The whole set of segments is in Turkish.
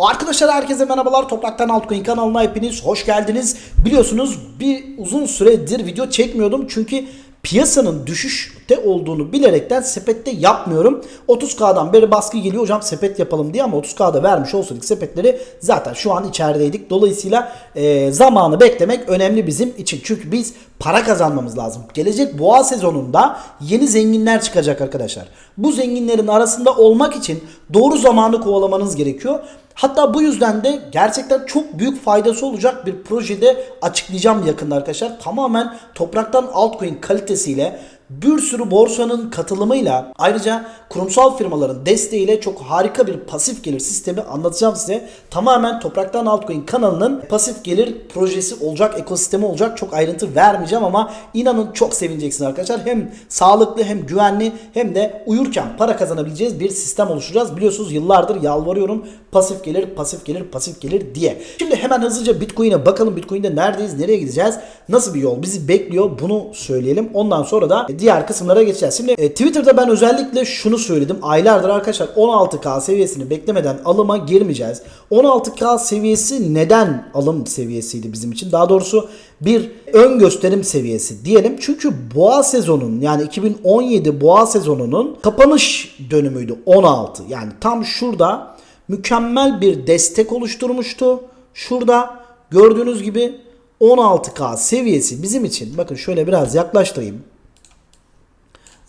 Arkadaşlar herkese merhabalar. Topraktan Altcoin kanalına hepiniz hoş geldiniz. Biliyorsunuz bir uzun süredir video çekmiyordum çünkü piyasanın düşüşte olduğunu bilerekten sepette yapmıyorum. 30K'dan beri baskı geliyor hocam sepet yapalım diye ama 30K'da vermiş olsaydık sepetleri zaten şu an içerideydik. Dolayısıyla e, zamanı beklemek önemli bizim için. Çünkü biz para kazanmamız lazım. Gelecek boğa sezonunda yeni zenginler çıkacak arkadaşlar. Bu zenginlerin arasında olmak için doğru zamanı kovalamanız gerekiyor. Hatta bu yüzden de gerçekten çok büyük faydası olacak bir projede açıklayacağım yakında arkadaşlar. Tamamen topraktan altcoin kalitesiyle bir sürü borsanın katılımıyla ayrıca kurumsal firmaların desteğiyle çok harika bir pasif gelir sistemi anlatacağım size. Tamamen Topraktan Altcoin kanalının pasif gelir projesi olacak, ekosistemi olacak. Çok ayrıntı vermeyeceğim ama inanın çok sevineceksiniz arkadaşlar. Hem sağlıklı hem güvenli hem de uyurken para kazanabileceğiz bir sistem oluşturacağız. Biliyorsunuz yıllardır yalvarıyorum pasif gelir, pasif gelir, pasif gelir diye. Şimdi hemen hızlıca Bitcoin'e bakalım. Bitcoin'de neredeyiz, nereye gideceğiz, nasıl bir yol bizi bekliyor bunu söyleyelim. Ondan sonra da diğer kısımlara geçeceğiz. Şimdi e, Twitter'da ben özellikle şunu söyledim. Aylardır arkadaşlar 16K seviyesini beklemeden alıma girmeyeceğiz. 16K seviyesi neden alım seviyesiydi bizim için? Daha doğrusu bir ön gösterim seviyesi diyelim. Çünkü boğa sezonun yani 2017 boğa sezonunun kapanış dönümüydü 16. Yani tam şurada mükemmel bir destek oluşturmuştu. Şurada gördüğünüz gibi 16K seviyesi bizim için bakın şöyle biraz yaklaştırayım.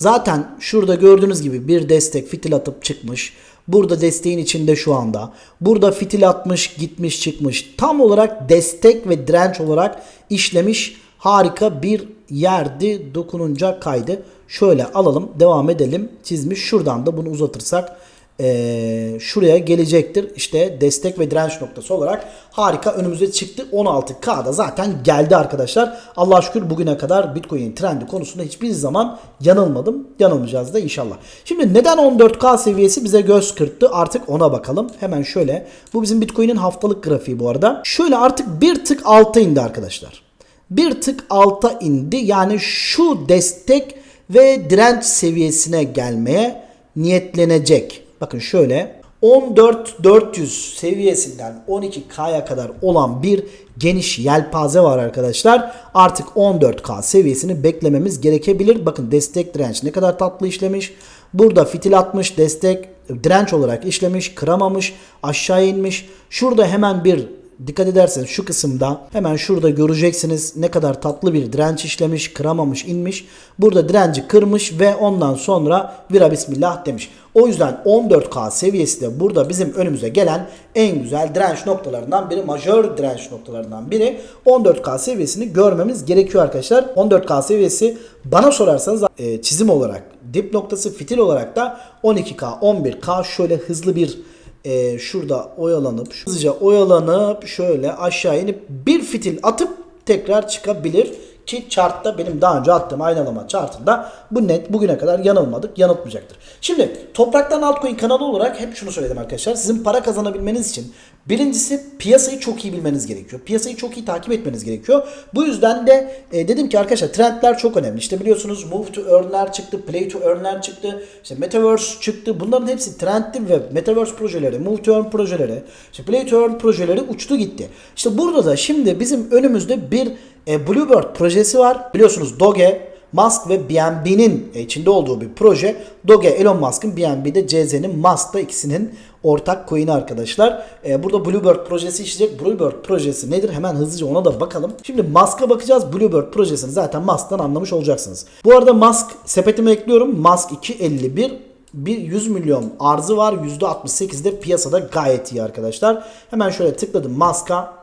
Zaten şurada gördüğünüz gibi bir destek fitil atıp çıkmış. Burada desteğin içinde şu anda. Burada fitil atmış, gitmiş, çıkmış. Tam olarak destek ve direnç olarak işlemiş harika bir yerdi. Dokununca kaydı. Şöyle alalım, devam edelim. Çizmiş. Şuradan da bunu uzatırsak ee, şuraya gelecektir. İşte destek ve direnç noktası olarak harika önümüze çıktı. 16K'da zaten geldi arkadaşlar. Allah şükür bugüne kadar Bitcoin trendi konusunda hiçbir zaman yanılmadım. Yanılmayacağız da inşallah. Şimdi neden 14K seviyesi bize göz kırptı? Artık ona bakalım. Hemen şöyle. Bu bizim Bitcoin'in haftalık grafiği bu arada. Şöyle artık bir tık alta indi arkadaşlar. Bir tık alta indi. Yani şu destek ve direnç seviyesine gelmeye niyetlenecek. Bakın şöyle 14400 seviyesinden 12K'ya kadar olan bir geniş yelpaze var arkadaşlar. Artık 14K seviyesini beklememiz gerekebilir. Bakın destek direnç ne kadar tatlı işlemiş. Burada fitil atmış destek direnç olarak işlemiş kıramamış aşağı inmiş. Şurada hemen bir Dikkat ederseniz şu kısımda hemen şurada göreceksiniz ne kadar tatlı bir direnç işlemiş, kıramamış, inmiş. Burada direnci kırmış ve ondan sonra vira bismillah demiş. O yüzden 14K seviyesi de burada bizim önümüze gelen en güzel direnç noktalarından biri, majör direnç noktalarından biri. 14K seviyesini görmemiz gerekiyor arkadaşlar. 14K seviyesi bana sorarsanız e, çizim olarak, dip noktası fitil olarak da 12K, 11K şöyle hızlı bir e, şurada oyalanıp hızlıca oyalanıp şöyle aşağı inip bir fitil atıp tekrar çıkabilir ki chartta benim daha önce attığım aynalama chartında bu net bugüne kadar yanılmadık yanıltmayacaktır. Şimdi topraktan altcoin kanalı olarak hep şunu söyledim arkadaşlar sizin para kazanabilmeniz için birincisi piyasayı çok iyi bilmeniz gerekiyor. Piyasayı çok iyi takip etmeniz gerekiyor. Bu yüzden de e, dedim ki arkadaşlar trendler çok önemli. İşte biliyorsunuz move to earn'ler çıktı, play to earn'ler çıktı, işte metaverse çıktı. Bunların hepsi trendli ve metaverse projeleri, move to earn projeleri, işte play to earn projeleri uçtu gitti. İşte burada da şimdi bizim önümüzde bir e, Bluebird projesi var. Biliyorsunuz Doge, Musk ve BNB'nin içinde olduğu bir proje. Doge, Elon Musk'ın, BNB'de CZ'nin, Musk'ta ikisinin ortak coin'i arkadaşlar. E, burada Bluebird projesi işleyecek. Bluebird projesi nedir? Hemen hızlıca ona da bakalım. Şimdi Musk'a bakacağız. Bluebird projesini zaten Musk'tan anlamış olacaksınız. Bu arada Musk sepetime ekliyorum. Musk 251 bir 100 milyon arzı var. %68'de piyasada gayet iyi arkadaşlar. Hemen şöyle tıkladım Musk'a.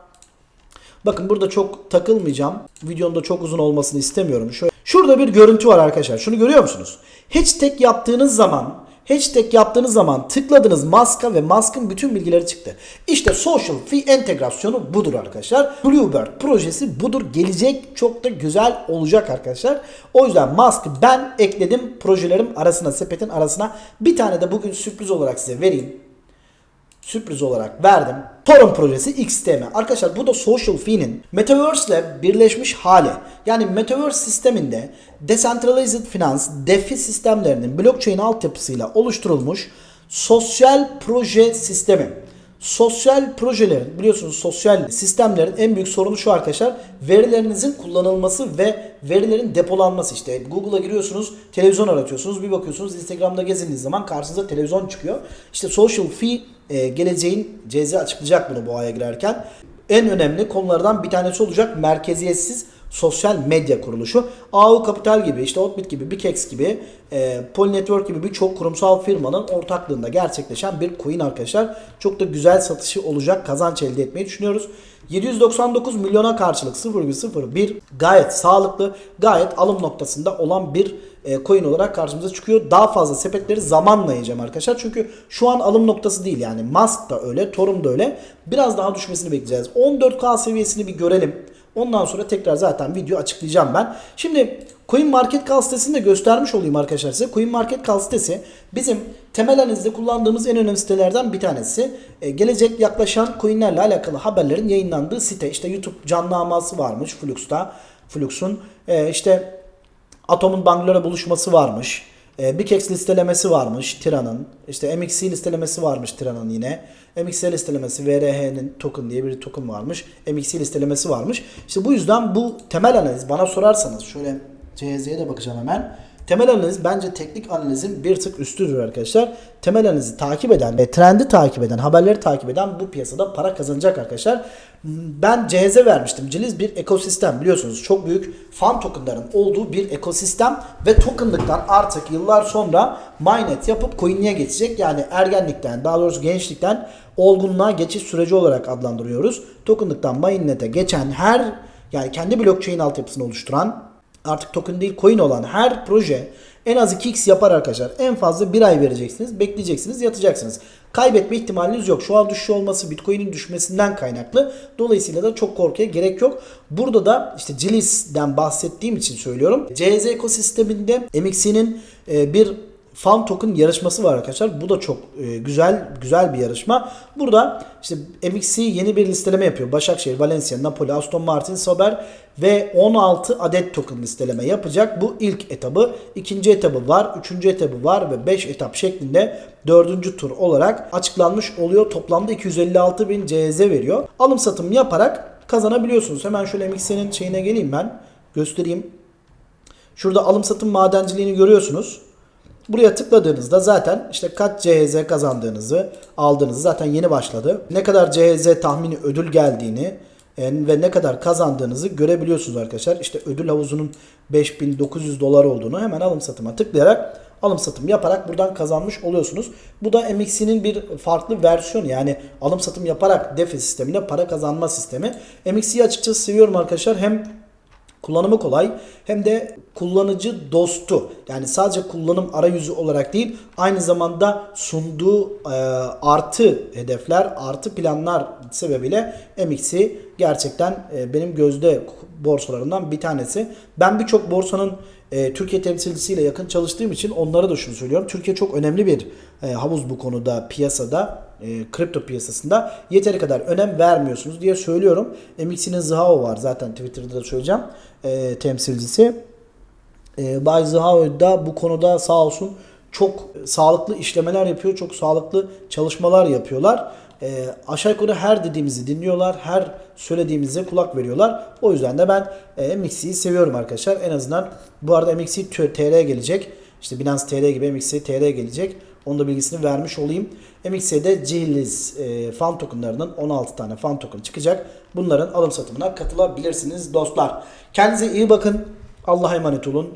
Bakın burada çok takılmayacağım. Videonun da çok uzun olmasını istemiyorum. Şöyle, şurada bir görüntü var arkadaşlar. Şunu görüyor musunuz? Hashtag yaptığınız zaman Hashtag yaptığınız zaman tıkladınız Mask'a ve Mask'ın bütün bilgileri çıktı. İşte Social Fee entegrasyonu budur arkadaşlar. Bluebird projesi budur. Gelecek çok da güzel olacak arkadaşlar. O yüzden Mask'ı ben ekledim projelerim arasına, sepetin arasına. Bir tane de bugün sürpriz olarak size vereyim sürpriz olarak verdim. Torrent projesi XTM. Arkadaşlar bu da Social Fee'nin Metaverse ile birleşmiş hali. Yani Metaverse sisteminde Decentralized Finance, DeFi sistemlerinin blockchain altyapısıyla oluşturulmuş sosyal proje sistemi. Sosyal projelerin biliyorsunuz sosyal sistemlerin en büyük sorunu şu arkadaşlar. Verilerinizin kullanılması ve verilerin depolanması işte. Google'a giriyorsunuz, televizyon aratıyorsunuz. Bir bakıyorsunuz Instagram'da gezindiğiniz zaman karşınıza televizyon çıkıyor. İşte social fee e, geleceğin CZ açıklayacak bunu bu aya girerken. En önemli konulardan bir tanesi olacak merkeziyetsiz sosyal medya kuruluşu. AU Capital gibi, işte Outbit gibi, Bikex gibi, e, Poly Network gibi birçok kurumsal firmanın ortaklığında gerçekleşen bir coin arkadaşlar. Çok da güzel satışı olacak, kazanç elde etmeyi düşünüyoruz. 799 milyona karşılık 0,01 gayet sağlıklı, gayet alım noktasında olan bir e, coin olarak karşımıza çıkıyor. Daha fazla sepetleri zamanla yiyeceğim arkadaşlar. Çünkü şu an alım noktası değil yani Mask da öyle, Torum da öyle. Biraz daha düşmesini bekleyeceğiz. 14K seviyesini bir görelim. Ondan sonra tekrar zaten video açıklayacağım ben. Şimdi CoinMarketCap sitesini de göstermiş olayım arkadaşlar size. CoinMarketCap sitesi bizim temel analizde kullandığımız en önemli sitelerden bir tanesi. Ee, gelecek yaklaşan coinlerle alakalı haberlerin yayınlandığı site. İşte YouTube canlı aması varmış Flux'ta. Flux'un Ee, işte Atom'un banklara buluşması varmış. E, Bikex listelemesi varmış Tira'nın. İşte MXC listelemesi varmış Tira'nın yine. MXC listelemesi VRH'nin token diye bir token varmış. MXC listelemesi varmış. İşte bu yüzden bu temel analiz bana sorarsanız şöyle CHZ'ye de bakacağım hemen. Temel analiz bence teknik analizin bir tık üstüdür arkadaşlar. Temel analizi takip eden ve trendi takip eden, haberleri takip eden bu piyasada para kazanacak arkadaşlar. Ben CHZ vermiştim. Ciliz bir ekosistem biliyorsunuz. Çok büyük fan tokenların olduğu bir ekosistem ve tokenlıktan artık yıllar sonra mainnet yapıp coin'e geçecek. Yani ergenlikten daha doğrusu gençlikten olgunluğa geçiş süreci olarak adlandırıyoruz. Tokenlıktan mainnet'e geçen her yani kendi blockchain altyapısını oluşturan artık token değil coin olan her proje en az 2x yapar arkadaşlar. En fazla bir ay vereceksiniz. Bekleyeceksiniz. Yatacaksınız. Kaybetme ihtimaliniz yok. Şu an düşüş olması Bitcoin'in düşmesinden kaynaklı. Dolayısıyla da çok korkuya gerek yok. Burada da işte Cilis'den bahsettiğim için söylüyorum. CZ ekosisteminde MXC'nin e, bir fan token yarışması var arkadaşlar. Bu da çok e, güzel güzel bir yarışma. Burada işte MXC yeni bir listeleme yapıyor. Başakşehir, Valencia, Napoli, Aston Martin, Sauber ve 16 adet token listeleme yapacak. Bu ilk etabı. ikinci etabı var. Üçüncü etabı var ve 5 etap şeklinde dördüncü tur olarak açıklanmış oluyor. Toplamda 256 bin CZ veriyor. Alım satım yaparak kazanabiliyorsunuz. Hemen şöyle MXC'nin şeyine geleyim ben. Göstereyim. Şurada alım satım madenciliğini görüyorsunuz. Buraya tıkladığınızda zaten işte kaç CHZ kazandığınızı aldığınızı zaten yeni başladı. Ne kadar CHZ tahmini ödül geldiğini e, ve ne kadar kazandığınızı görebiliyorsunuz arkadaşlar. İşte ödül havuzunun 5900 dolar olduğunu hemen alım satıma tıklayarak alım satım yaparak buradan kazanmış oluyorsunuz. Bu da MXC'nin bir farklı versiyonu yani alım satım yaparak DeFi sisteminde para kazanma sistemi. MXC'yi açıkçası seviyorum arkadaşlar. Hem Kullanımı kolay hem de kullanıcı dostu. Yani sadece kullanım arayüzü olarak değil aynı zamanda sunduğu e, artı hedefler, artı planlar sebebiyle MXC gerçekten e, benim gözde borsalarından bir tanesi. Ben birçok borsanın e, Türkiye temsilcisiyle yakın çalıştığım için onlara da şunu söylüyorum. Türkiye çok önemli bir e, havuz bu konuda piyasada, e, kripto piyasasında yeteri kadar önem vermiyorsunuz diye söylüyorum. MXC'nin Zhao var zaten Twitter'da da söyleyeceğim e, temsilcisi. E, Bay Zhao da bu konuda sağ olsun çok sağlıklı işlemeler yapıyor, çok sağlıklı çalışmalar yapıyorlar. E, aşağı yukarı her dediğimizi dinliyorlar, her söylediğimize kulak veriyorlar. O yüzden de ben e, MXC'yi seviyorum arkadaşlar. En azından bu arada MXC TR gelecek. İşte Binance TR gibi MXC TR gelecek. Onun da bilgisini vermiş olayım. MXC'de Gillis e, fan tokenlarının 16 tane fan token çıkacak. Bunların alım satımına katılabilirsiniz dostlar. Kendinize iyi bakın. Allah'a emanet olun.